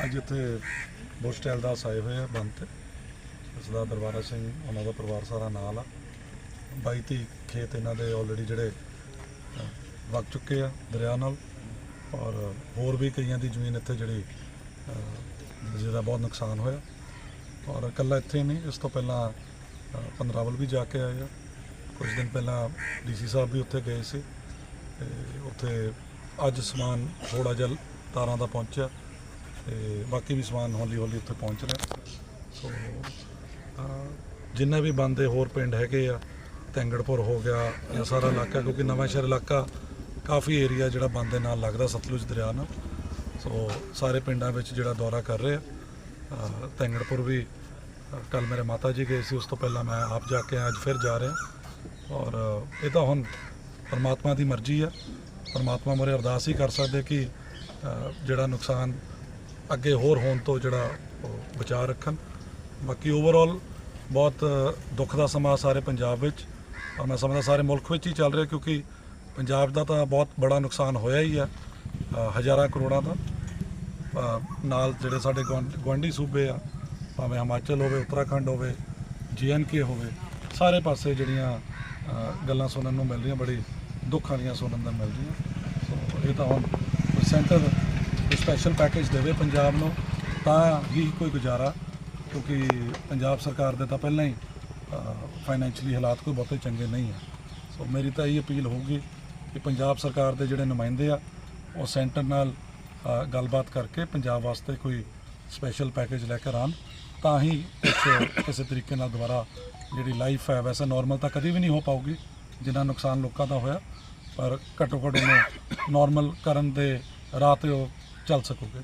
ਅੱਜ ਇੱਥੇ ਬੁਸ਼ਟੈਲ ਦਾ ਆਏ ਹੋਏ ਆ ਬੰਦ ਤੇ। ਸਰਦਾਰ ਦਰਬਾਰਾ ਸਿੰਘ ਉਹਨਾਂ ਦਾ ਪਰਿਵਾਰ ਸਾਰਾ ਨਾਲ ਆ। 22 ਤੀਹ ਖੇਤ ਇਹਨਾਂ ਦੇ ਆਲਰੇਡੀ ਜਿਹੜੇ ਅ, ਵਗ ਚੁੱਕੇ ਆ ਦਰਿਆ ਨਾਲ। ਔਰ ਹੋਰ ਵੀ ਕਈਆਂ ਦੀ ਜ਼ਮੀਨ ਇੱਥੇ ਜਿਹੜੀ ਅ, ਜਿਹਦਾ ਬਹੁਤ ਨੁਕਸਾਨ ਹੋਇਆ। ਔਰ ਇਕੱਲਾ ਇੱਥੇ ਨਹੀਂ ਇਸ ਤੋਂ ਪਹਿਲਾਂ ਅ, ਪੰਦਰਾਵਲ ਵੀ ਜਾ ਕੇ ਆਏ ਆ। ਕੁਝ ਦਿਨ ਪਹਿਲਾਂ ਡੀਸੀ ਸਾਹਿਬ ਵੀ ਉੱਥੇ ਗਏ ਸੀ। ਤੇ ਉੱਥੇ ਅੱਜ ਸਮਾਨ ਥੋੜਾ ਜਿਹਾ ਤਾਰਾਂ ਦਾ ਪਹੁੰਚਿਆ। ਤੇ ਬਾਕੀ ਵੀ ਸਮਾਨ ਹੌਲੀ ਹੌਲੀ ਉੱਥੇ ਪਹੁੰਚ ਰਿਹਾ। ਸੋ ਅਹ, ਜਿੰਨੇ ਵੀ ਬੰਦੇ ਹੋਰ ਪਿੰਡ ਹੈਗੇ ਆ ਤੈਂਗੜਪੁਰ ਹੋ ਗਿਆ ਇਹ ਸਾਰਾ ਇਲਾਕਾ ਕਿਉਂਕਿ ਨਵਾਂ ਸ਼ਹਿਰ ਇਲਾਕਾ ਕਾਫੀ ਏਰੀਆ ਜਿਹੜਾ ਬੰਦ ਨਾਲ ਲੱਗਦਾ ਸਤਲੁਜ ਦਰਿਆ ਨਾਲ। ਸੋ ਸਾਰੇ ਪਿੰਡਾਂ ਵਿੱਚ ਜਿਹੜਾ ਦੌਰਾ ਕਰ ਰਹੇ ਆ। ਤੈਂਗੜਪੁਰ ਵੀ ਕੱਲ ਮੇਰੇ ਮਾਤਾ ਜੀ ਗਏ ਸੀ ਉਸ ਤੋਂ ਪਹਿਲਾਂ ਮੈਂ ਆਪ ਜਾ ਕੇ ਅੱਜ ਫਿਰ ਜਾ ਰਿਹਾ। ਔਰ ਇਹ ਤਾਂ ਹੁਣ ਪਰਮਾਤਮਾ ਦੀ ਮਰਜ਼ੀ ਆ। ਪਰਮਾਤਮਾ ਮੋਰੇ ਅਰਦਾਸ ਹੀ ਕਰ ਸਕਦੇ ਕਿ ਜਿਹੜਾ ਨੁਕਸਾਨ ਅੱਗੇ ਹੋਰ ਹੋਣ ਤੋਂ ਜਿਹੜਾ ਉਹ ਬਚਾ ਰੱਖਣ। ਬਾਕੀ ਓਵਰਆਲ ਬਹੁਤ ਦੁੱਖ ਦਾ ਸਮਾਂ ਸਾਰੇ ਪੰਜਾਬ ਵਿੱਚ। ਔਰ ਮੈਂ ਸਮਝਦਾ ਸਾਰੇ ਮੁਲਕ ਵਿੱਚ ਹੀ ਚੱਲ ਰਿਹਾ ਕਿਉਂਕਿ ਪੰਜਾਬ ਦਾ ਤਾਂ ਬਹੁਤ ਬੜਾ ਨੁਕਸਾਨ ਹੋਇਆ ਹੀ ਆ ਹਜ਼ਾਰਾਂ ਕਰੋੜਾਂ ਦਾ। ਨਾਲ ਜਿਹੜੇ ਸਾਡੇ ਗੁਆਂਢ- ਗੁਆਂਢੀ ਸੂਬੇ ਆ, ਭਾਵੇਂ ਹਿਮਾਚਲ ਹੋਵੇ, ਉੱਤਰਾਖੰਡ ਹੋਵੇ ਕੇ ਹੋਵੇ, ਸਾਰੇ ਪਾਸੇ ਜਿਹੜੀਆਂ ਗੱਲਾਂ ਸੁਣਨ ਨੂੰ ਮਿਲ ਰਹੀਆਂ, ਬੜੀ ਦੁੱਖ ਵਾਲੀਆਂ ਸੁਣਨ ਨੂੰ ਮਿਲ ਰਹੀਆਂ। ਸੋ ਇਹ ਤਾਂ ਹੁਣ ਸੈਂਟਰ ਸਪੈਸ਼ਲ ਪੈਕੇਜ ਦੇਵੇ ਪੰਜਾਬ ਨੂੰ, ਤਾਂ ਹੀ ਕੋਈ ਗੁਜ਼ਾਰਾ, ਕਿਉਂਕਿ ਪੰਜਾਬ ਸਰਕਾਰ ਦੇ ਤਾਂ ਪਹਿਲਾਂ ਹੀ ਫਾਈਨੈਂਸ਼ੀਅਲੀ ਹਾਲਾਤ ਕੋਈ ਬਹੁਤੇ ਚੰਗੇ ਨਹੀਂ ਹੈ ਸੋ ਮੇਰੀ ਤਾਂ ਇਹ ਅਪੀਲ ਹੋਊਗੀ ਕਿ ਪੰਜਾਬ ਸਰਕਾਰ ਦੇ ਜਿਹੜੇ ਨੁਮਾਇੰਦੇ ਆ, ਉਹ ਸੈਂਟਰ ਨਾਲ ਗੱਲਬਾਤ ਕਰਕੇ ਪੰਜਾਬ ਵਾਸਤੇ ਕੋਈ ਸਪੈਸ਼ਲ ਪੈਕੇਜ ਲੈ ਕੇ ਆਉਣ, ਤਾਂ ਹੀ ਕੁਛ ਕਿਸੇ ਤਰੀਕੇ ਨਾਲ ਦੁਬਾਰਾ ਜਿਹੜੀ ਲਾਈਫ ਹੈ, ਵੈਸੇ ਨਾਰਮਲ ਤਾਂ ਕਦੀ ਵੀ ਨਹੀਂ ਹੋ ਪਾਊਗੀ, ਜਿੰਨਾ ਨੁਕਸਾਨ ਲੋਕਾਂ ਦਾ ਹੋਇਆ, ਪਰ ਘੱਟੋ ਘੱਟ ਉਹਨੂੰ ਨਾਰਮਲ ਕਰਨ ਦੇ ਰਾਹ ਤੇ ਉਹ ਚੱਲ ਸਕੋਗੇ।